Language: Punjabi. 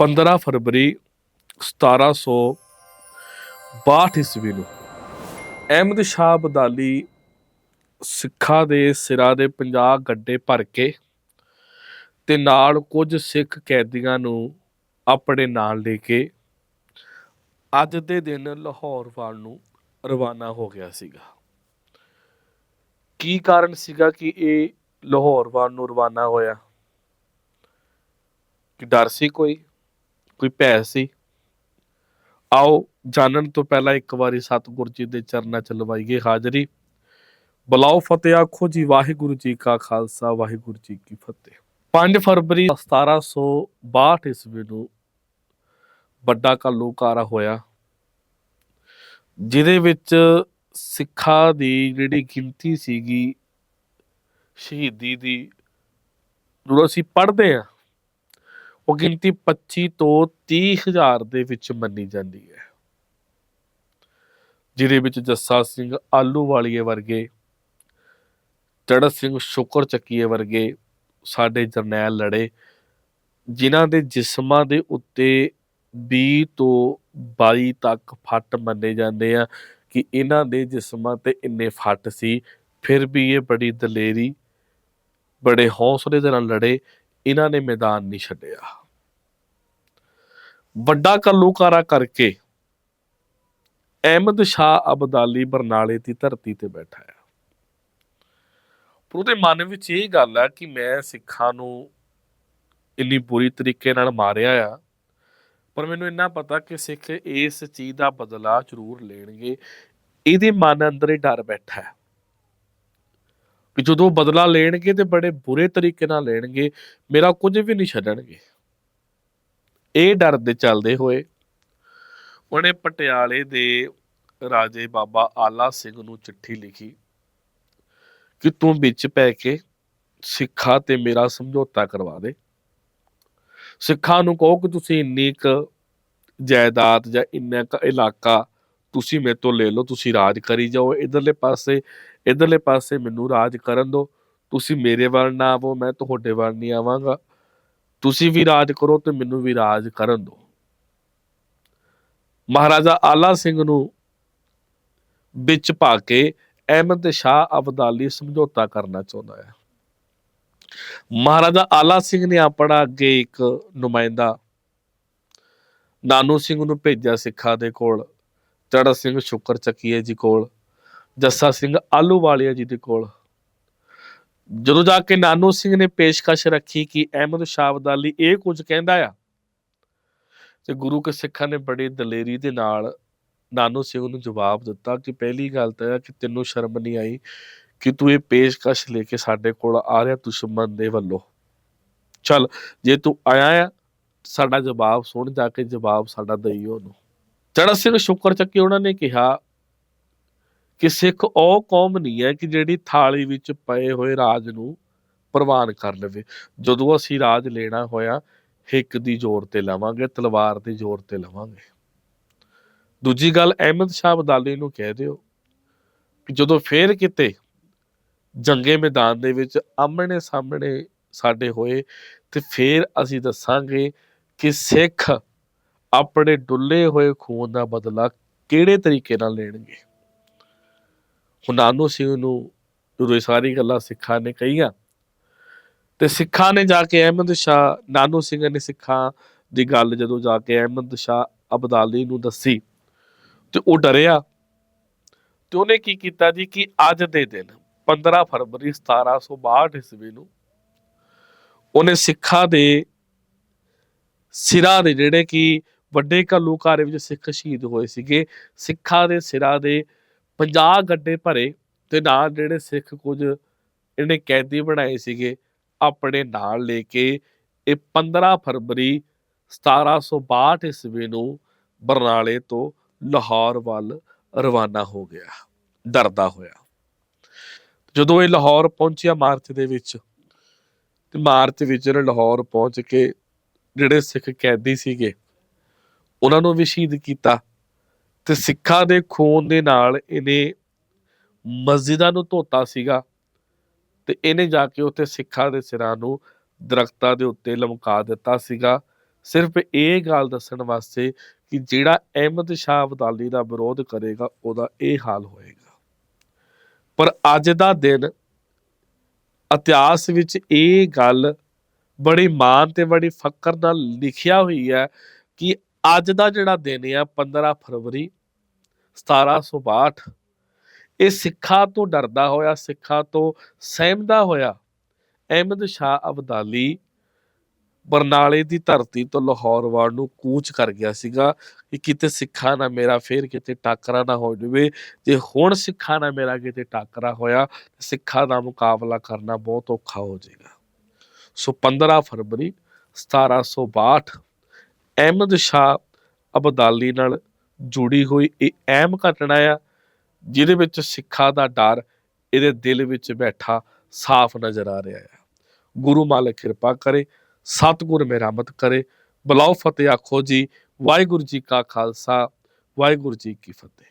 15 ਫਰਵਰੀ 1762 ਈਸਵੀ ਨੂੰ ਅਹਿਮਦ ਸ਼ਾਹ ਬਦਾਲੀ ਸਿੱਖਾਂ ਦੇ ਸਿਰਾਂ ਦੇ 50 ਗੱਡੇ ਭਰ ਕੇ ਤੇ ਨਾਲ ਕੁਝ ਸਿੱਖ ਕੈਦੀਆਂ ਨੂੰ ਆਪਣੇ ਨਾਲ ਲੈ ਕੇ ਅੱਜ ਦੇ ਦਿਨ ਲਾਹੌਰ ਵੱਲ ਨੂੰ ਰਵਾਨਾ ਹੋ ਗਿਆ ਸੀਗਾ। ਕੀ ਕਾਰਨ ਸੀਗਾ ਕਿ ਇਹ ਲਾਹੌਰ ਵੱਲ ਨੂੰ ਰਵਾਨਾ ਹੋਇਆ? ਕਿ ਡਰ ਸੀ ਕੋਈ? ਕੋਈ ਭੈ ਸੀ? ਆਓ ਜਾਣਨ ਤੋਂ ਪਹਿਲਾਂ ਇੱਕ ਵਾਰੀ ਸਤਿਗੁਰੂ ਜੀ ਦੇ ਚਰਨਾਂ ਚ ਲਵਾਈਏ ਹਾਜ਼ਰੀ। ਬੁਲਾਓ ਫਤਿਹ, ਆਖੋ ਜੀ, ਵਾਹਿਗੁਰੂ ਜੀ ਕਾ ਖਾਲਸਾ, ਵਾਹਿਗੁਰੂ ਜੀ ਕੀ ਫਤਿਹ। 5 ਫਰਵਰੀ 1762 ਈਸਵੀ ਨੂੰ ਵੱਡਾ ਕਾਲੂਕਾਰਾ ਹੋਇਆ, ਜਿਹਦੇ ਵਿੱਚ ਸਿੱਖਾਂ ਦੀ ਜਿਹੜੀ ਗਿਣਤੀ ਸੀਗੀ, ਸ਼ਹੀਦੀ ਦੀ, ਜਦੋਂ ਅਸੀਂ ਪੜ੍ਹਦੇ ਆ ਉਹ ਗਿਣਤੀ 25 ਤੋਂ 30 ਹਜ਼ਾਰ ਦੇ ਵਿੱਚ ਮੰਨੀ ਜਾਂਦੀ ਹੈ। ਜਿਹਦੇ ਵਿੱਚ ਜੱਸਾ ਸਿੰਘ ਆਲੂਵਾਲੀਏ ਵਰਗੇ ਚੜਤ ਸਿੰਘ ਸ਼ੁਕਰ ਚੱਕੀਏ ਵਰਗੇ ਸਾਡੇ ਜਰਨੈਲ ਲੜੇ, ਜਿਨ੍ਹਾਂ ਦੇ ਜਿਸਮਾਂ ਦੇ ਉੱਤੇ 20 ਤੋਂ 22 ਤੱਕ ਫੱਟ ਮੰਨੇ ਜਾਂਦੇ ਆ ਕਿ ਇਹਨਾਂ ਦੇ ਜਿਸਮਾਂ ਤੇ ਇੰਨੇ ਫੱਟ ਸੀ, ਫਿਰ ਵੀ ਇਹ ਬੜੀ ਦਲੇਰੀ, ਬੜੇ ਹੌਸਲੇ ਦੇ ਨਾਲ ਲੜੇ ਇਹਨਾਂ ਨੇ ਮੈਦਾਨ ਨਹੀਂ ਛੱਡਿਆ। ਵੱਡਾ ਕੱਲੂਕਾਰਾ ਕਰਕੇ ਅਹਿਮਦ ਸ਼ਾਹ ਅਬਦਾਲੀ ਬਰਨਾਲੇ ਦੀ ਧਰਤੀ ਤੇ ਬੈਠਾ ਹੈ। ਪਰ ਉਹਦੇ ਮਨ ਵਿੱਚ ਇਹ ਗੱਲ ਆ ਕਿ ਮੈਂ ਸਿੱਖਾਂ ਨੂੰ ਇੰਨੀ ਬੁਰੀ ਤਰੀਕੇ ਨਾਲ ਮਾਰਿਆ ਆ, ਪਰ ਮੈਨੂੰ ਇੰਨਾ ਪਤਾ ਕਿ ਸਿੱਖ ਇਸ ਚੀਜ਼ ਦਾ ਬਦਲਾਅ ਜ਼ਰੂਰ ਲੈਣਗੇ। ਇਹਦੇ ਮਨ ਅੰਦਰ ਹੀ ਡਰ ਬੈਠਾ ਹੈ। ਕਿ ਜਦੋਂ ਬਦਲਾ ਲੈਣਗੇ ਤੇ ਬੜੇ ਬੁਰੇ ਤਰੀਕੇ ਨਾਲ ਲੈਣਗੇ, ਮੇਰਾ ਕੁਝ ਵੀ ਨਹੀਂ ਛੱਡਣਗੇ। ਇਹ ਡਰ ਦੇ ਚੱਲਦੇ ਹੋਏ ਉਹਨੇ ਪਟਿਆਲੇ ਦੇ ਰਾਜੇ ਬਾਬਾ ਆਲਾ ਸਿੰਘ ਨੂੰ ਚਿੱਠੀ ਲਿਖੀ ਕਿ ਤੂੰ ਵਿੱਚ ਪੈ ਕੇ ਸਿੱਖਾਂ ਤੇ ਮੇਰਾ ਸਮਝੌਤਾ ਕਰਵਾ ਦੇ। ਸਿੱਖਾਂ ਨੂੰ ਕਹੋ ਕਿ ਤੁਸੀਂ ਇੰਨੀ ਕੁ ਜਾਇਦਾਦ ਜਾਂ ਇੰਨਾ ਕੁ ਇਲਾਕਾ ਤੁਸੀਂ ਮੇਰੇ ਤੋਂ ਲੈ ਲਓ, ਤੁਸੀਂ ਰਾਜ ਕਰੀ ਜਾਓ, ਇਧਰਲੇ ਪਾਸੇ ਇਧਰਲੇ ਪਾਸੇ ਮੈਨੂੰ ਰਾਜ ਕਰਨ ਦਿਓ ਤੁਸੀਂ ਮੇਰੇ ਵੱਲ ਨਾ ਆਵੋ, ਮੈਂ ਤੁਹਾਡੇ ਵੱਲ ਨਹੀਂ ਆਵਾਂਗਾ। ਤੁਸੀਂ ਵੀ ਰਾਜ ਕਰੋ ਤੇ ਮੈਨੂੰ ਵੀ ਰਾਜ ਕਰਨ ਦਿਓ ਮਹਾਰਾਜਾ ਆਲਾ ਸਿੰਘ ਨੂੰ ਵਿੱਚ ਪਾ ਕੇ ਅਹਿਮਦ ਸ਼ਾਹ ਅਬਦਾਲੀ ਸਮਝੌਤਾ ਕਰਨਾ ਚਾਹੁੰਦਾ ਹੈ। ਮਹਾਰਾਜਾ ਆਲਾ ਸਿੰਘ ਨੇ ਆਪਣਾ ਅੱਗੇ ਇੱਕ ਨੁਮਾਇੰਦਾ ਨਾਨੂ ਸਿੰਘ ਨੂੰ ਭੇਜਿਆ ਸਿੱਖਾਂ ਦੇ ਕੋਲ ਚੜਾ ਸਿੰਘ ਸ਼ੁਕਰ ਚੱਕੀਏ ਜੀ ਕੋਲ। ਜੱਸਾ ਸਿੰਘ ਆਲੂਵਾਲੀਆ ਜੀ ਦੇ ਕੋਲ। ਜਦੋਂ ਜਾ ਕੇ ਨਾਨੂ ਸਿੰਘ ਨੇ ਪੇਸ਼ਕਸ਼ ਰੱਖੀ ਕਿ ਅਹਿਮਦ ਸ਼ਾਹ ਅਬਦਾਲੀ ਇਹ ਕੁਝ ਕਹਿੰਦਾ ਆ, ਤੇ ਗੁਰੂ ਕੇ ਸਿੱਖਾਂ ਨੇ ਬੜੀ ਦਲੇਰੀ ਦੇ ਨਾਲ ਨਾਨੂ ਸਿੰਘ ਨੂੰ ਜਵਾਬ ਦਿੱਤਾ ਕਿ ਪਹਿਲੀ ਗੱਲ ਤਾਂ ਇਹ ਕਿ ਤੈਨੂੰ ਸ਼ਰਮ ਨਹੀਂ ਆਈ ਕਿ ਤੂੰ ਇਹ ਪੇਸ਼ਕਸ਼ ਲੈ ਕੇ ਸਾਡੇ ਕੋਲ ਆ ਰਿਹਾ ਦੁਸ਼ਮਣ ਦੇ ਵੱਲੋਂ। ਚੱਲ, ਜੇ ਤੂੰ ਆਇਆ ਆ, ਸਾਡਾ ਜਵਾਬ ਸੁਣ, ਜਾ ਕੇ ਜਵਾਬ ਸਾਡਾ ਦਈ ਉਹਨੂੰ। ਚੜਾ ਸਿੰਘ ਸ਼ੁਕਰ ਚੱਕੀ ਉਹਨਾਂ ਨੇ ਕਿਹਾ ਕਿ ਸਿੱਖ ਉਹ ਕੌਮ ਨਹੀਂ ਹੈ ਕਿ ਜਿਹੜੀ ਥਾਲੀ ਵਿੱਚ ਪਏ ਹੋਏ ਰਾਜ ਨੂੰ ਪ੍ਰਵਾਨ ਕਰ ਲਵੇ। ਜਦੋਂ ਅਸੀਂ ਰਾਜ ਲੈਣਾ ਹੋਇਆ, ਹਿੱਕ ਦੀ ਜ਼ੋਰ ਤੇ ਲਵਾਂਗੇ, ਤਲਵਾਰ ਦੀ ਜ਼ੋਰ ਤੇ ਲਵਾਂਗੇ। ਦੂਜੀ ਗੱਲ, ਅਹਿਮਦ ਸ਼ਾਹ ਅਬਦਾਲੀ ਨੂੰ ਕਹਿ ਦਿਓ ਕਿ ਜਦੋਂ ਫੇਰ ਕਿਤੇ ਜੰਗੇ ਮੈਦਾਨ ਦੇ ਵਿੱਚ ਆਮਣੇ ਸਾਹਮਣੇ ਸਾਡੇ ਹੋਏ, ਤੇ ਫੇਰ ਅਸੀਂ ਦੱਸਾਂਗੇ ਕਿ ਸਿੱਖ ਆਪਣੇ ਡੁੱਲੇ ਹੋਏ ਖੂਨ ਦਾ ਬਦਲਾ ਕਿਹੜੇ ਤਰੀਕੇ ਨਾਲ ਲੈਣਗੇ। ਹੁਣ ਸਿੰਘ ਨੂੰ ਜਦੋਂ ਸਾਰੀ ਗੱਲਾਂ ਸਿੱਖਾਂ ਨੇ ਕਹੀਆਂ। ਤੇ ਸਿੱਖਾਂ ਨੇ ਜਾ ਕੇ ਅਹਿਮਦ ਸ਼ਾਹ, ਨਾਨੂ ਸਿੰਘ ਨੇ ਸਿੱਖਾਂ ਦੀ ਗੱਲ ਜਦੋਂ ਜਾ ਕੇ ਅਹਿਮਦ ਸ਼ਾਹ ਅਬਦਾਲੀ ਨੂੰ ਦੱਸੀ ਤੇ ਉਹ ਡਰਿਆ ਤੇ ਉਹਨੇ ਕੀ ਕੀਤਾ ਜੀ ਕਿ ਅੱਜ ਦੇ ਦਿਨ 15 ਫਰਵਰੀ 1762 ਈਸਵੀ ਨੂੰ ਉਹਨੇ ਸਿੱਖਾਂ ਦੇ ਸਿਰਾਂ ਦੇ ਜਿਹੜੇ ਕਿ ਵੱਡੇ ਘੱਲੂ ਘੱਲੂਕਾਰੇ ਵਿੱਚ ਸਿੱਖ ਸ਼ਹੀਦ ਹੋਏ ਸੀਗੇ, ਸਿੱਖਾਂ ਦੇ ਸਿਰਾਂ ਦੇ 50 ਗੱਡੇ ਭਰੇ ਤੇ ਨਾਲ ਜਿਹੜੇ ਸਿੱਖ ਕੁਝ ਇਹਨੇ ਕੈਦੀ ਬਣਾਏ ਸੀਗੇ, ਆਪਣੇ ਨਾਲ ਲੈ ਕੇ ਇਹ 15 ਫਰਵਰੀ 1762 ਈਸਵੀ ਨੂੰ ਬਰਨਾਲੇ ਤੋਂ ਲਾਹੌਰ ਵੱਲ ਰਵਾਨਾ ਹੋ ਗਿਆ, ਡਰਦਾ ਹੋਇਆ। ਜਦੋਂ ਇਹ ਲਾਹੌਰ ਪਹੁੰਚਿਆ ਮਾਰਚ ਦੇ ਵਿੱਚ, ਤੇ ਮਾਰਚ ਵਿੱਚ ਲਾਹੌਰ ਪਹੁੰਚ ਕੇ ਜਿਹੜੇ ਸਿੱਖ ਕੈਦੀ ਸੀਗੇ, ਉਹਨਾਂ ਨੂੰ ਵੀ ਸ਼ਹੀਦ ਕੀਤਾ। ਤੇ ਸਿੱਖਾਂ ਦੇ ਖੂਨ ਦੇ ਨਾਲ ਇਹਨੇ ਮਸਜਿਦਾਂ ਨੂੰ ਧੋਤਾ ਸੀਗਾ ਤੇ ਇਹਨੇ ਜਾ ਕੇ ਉੱਥੇ ਸਿੱਖਾਂ ਦੇ ਸਿਰਾਂ ਨੂੰ ਦਰਖਤਾਂ ਦੇ ਉੱਤੇ ਲਮਕਾ ਦਿੱਤਾ ਸੀਗਾ। ਸਿਰਫ ਇਹ ਗੱਲ ਦੱਸਣ ਵਾਸਤੇ ਕਿ ਜਿਹੜਾ ਅਹਿਮਦ ਸ਼ਾਹ ਅਬਦਾਲੀ ਦਾ ਵਿਰੋਧ ਕਰੇਗਾ, ਉਹਦਾ ਇਹ ਹਾਲ ਹੋਏਗਾ। ਪਰ ਅੱਜ ਦਾ ਦਿਨ ਇਤਿਹਾਸ ਵਿੱਚ ਇਹ ਗੱਲ ਬੜੀ ਮਾਣ ਤੇ ਬੜੀ ਫਕਰ ਨਾਲ ਲਿਖਿਆ ਹੋਈ ਹੈ ਕਿ ਅੱਜ ਦਾ ਜਿਹੜਾ ਦਿਨ ਆ 15 ਫਰਵਰੀ 1762 ਇਹ ਸਿੱਖਾਂ ਤੋਂ ਡਰਦਾ ਹੋਇਆ, ਸਿੱਖਾਂ ਤੋਂ ਸਹਿਮਦਾ ਹੋਇਆ ਅਹਿਮਦ ਸ਼ਾਹ ਅਬਦਾਲੀ ਬਰਨਾਲੇ ਦੀ ਧਰਤੀ ਤੋਂ ਲਾਹੌਰ ਵੱਲ ਨੂੰ ਕੂਚ ਕਰ ਗਿਆ ਸੀਗਾ ਕਿ ਕਿਤੇ ਸਿੱਖਾਂ ਨਾਲ ਮੇਰਾ ਫੇਰ ਕਿਤੇ ਟਾਕਰਾ ਨਾ ਹੋ ਜਾਵੇ। ਜੇ ਹੁਣ ਸਿੱਖਾਂ ਨਾਲ ਮੇਰਾ ਕਿਤੇ ਟਾਕਰਾ ਹੋਇਆ, ਸਿੱਖਾਂ ਦਾ ਮੁਕਾਬਲਾ ਕਰਨਾ ਬਹੁਤ ਔਖਾ ਹੋ ਜਾਏਗਾ। ਸੋ 15 ਫਰਵਰੀ 1762 ਅਹਿਮਦ ਸ਼ਾਹ ਅਬਦਾਲੀ ਨਾਲ ਜੁੜੀ ਹੋਈ ਇਹ ਅਹਿਮ ਘਟਨਾ ਆ, ਜਿਹਦੇ ਵਿੱਚ ਸਿੱਖਾਂ ਦਾ ਡਰ ਇਹਦੇ ਦਿਲ ਵਿੱਚ ਬੈਠਾ ਸਾਫ਼ ਨਜ਼ਰ ਆ ਰਿਹਾ ਹੈ ਗੁਰੂ ਮਾਲਕ ਕਿਰਪਾ ਕਰੇ, ਸਤਿਗੁਰ ਮਿਹਰਮਤ ਕਰੇ। ਬਲਾਉ ਫਤਿਹ ਆਖੋ ਜੀ, ਵਾਹਿਗੁਰੂ ਜੀ ਕਾ ਖਾਲਸਾ, ਵਾਹਿਗੁਰੂ ਜੀ ਕੀ ਫਤਿਹ।